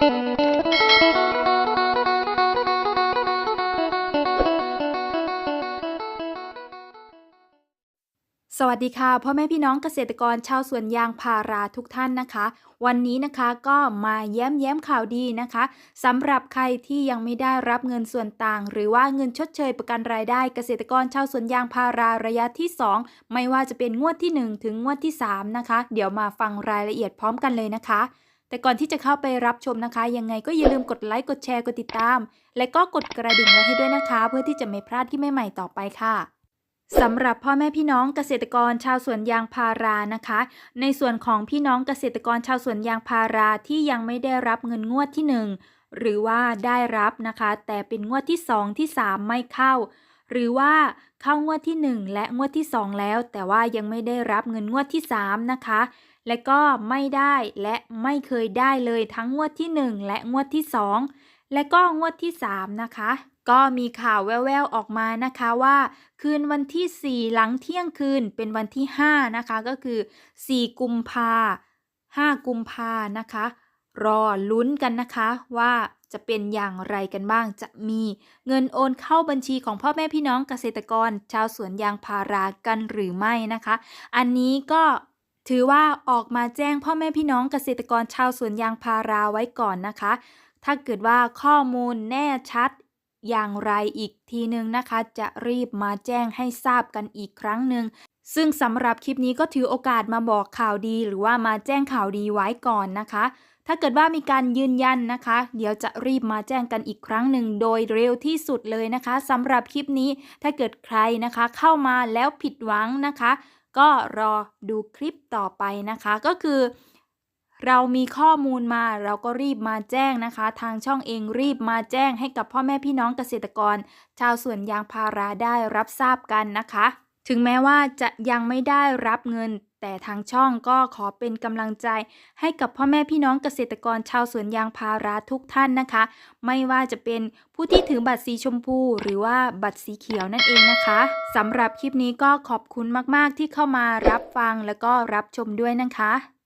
สวัสดีค่ะพ่อแม่พี่น้องเกษตรกรชาวสวนยางพาราทุกท่านนะคะ วันนี้นะคะก็มาแย้มแย้มข่าวดีนะคะสำหรับใครที่ยังไม่ได้รับเงินส่วนต่าง หรือว่าเงินชดเชยประกันรายได้เกษตรกรชาวสวนยางพาราระยะที่ 2 ไม่ว่าจะเป็นงวดที่ 1 ถึงงวดที่ 3 นะคะ เดี๋ยวมาฟังรายละเอียดพร้อมกันเลยนะคะ แต่ก่อนที่จะเข้าไปรับชมนะคะ ยังไงก็อย่าลืมกดไลค์กดแชร์กดติดตาม และก็กดกระดิ่งไว้ให้ด้วยนะคะ เพื่อที่จะไม่พลาดที่ใหม่ๆต่อไปค่ะสำหรับพ่อแม่พี่น้องเกษตรกรชาวสวนยางพารานะคะ ในส่วนของพี่น้องเกษตรกรชาวสวนยางพาราที่ยังไม่ได้รับเงินงวดที่ 1 หรือว่าได้รับนะคะ แต่เป็นงวดที่ 2 ที่ 3 ไม่เข้า หรือว่าเข้างวดที่ 1 และงวดที่ 2 แล้ว แต่ว่ายังไม่ได้รับเงินงวดที่ 3 นะคะ และก็ไม่ได้และไม่เคยได้เลยทั้งงวดที่ 1 และงวดที่ 2 และก็งวดที่ 3 นะคะก็มีข่าวแว่วๆออกมานะคะว่า คืนวันที่ 4 หลังเที่ยงคืนเป็นวันที่ 5 นะคะ ก็คือ 4 กุมภา5กุมภานะคะ รอลุ้นกันนะคะว่าจะเป็นอย่างไรกันบ้าง จะมีเงินโอนเข้าบัญชีของพ่อแม่พี่น้องเกษตรกร ชาวสวนยางพารากันหรือไม่นะคะ อันนี้ก็ถือว่าออกมาแจ้งพ่อแม่พี่น้องเกษตรกรชาวสวนยางพาราไว้ก่อนนะคะ ถ้าเกิดว่าข้อมูลแน่ชัดอย่างไรอีกทีนึงนะคะ จะรีบมาแจ้งให้ทราบกันอีกครั้งหนึ่ง ซึ่งสำหรับคลิปนี้ก็ถือโอกาสมาบอกข่าวดี หรือว่ามาแจ้งข่าวดีไว้ก่อนนะคะ ถ้าเกิดว่ามีการยืนยันนะคะ เดี๋ยวจะรีบมาแจ้งกันอีกครั้งหนึ่งโดยเร็วที่สุดเลยนะคะสำหรับคลิปนี้ถ้าเกิดใครนะคะ เข้ามาแล้วผิดหวังนะคะ ก็รอดูคลิปต่อไปนะคะ ก็คือเรามีข้อมูลมาเราก็รีบมาแจ้งนะคะ ทางช่องเองรีบมาแจ้งให้กับพ่อแม่พี่น้องเกษตรกร ชาวสวนยางพาราได้รับทราบกันนะคะ ถึงแม้ว่าจะยังไม่ได้รับเงิน แต่ทางช่องก็ขอเป็นกำลังใจ ให้กับพ่อแม่พี่น้องเกษตรกรชาวสวนยางพาราทุกท่านนะคะ ไม่ว่าจะเป็นผู้ที่ถือบัตรสีชมพู หรือว่าบัตรสีเขียวนั่นเองนะคะสำหรับคลิปนี้ก็ขอบคุณมาก ๆ ที่เข้ามารับฟังแล้วก็รับชมด้วยนะคะ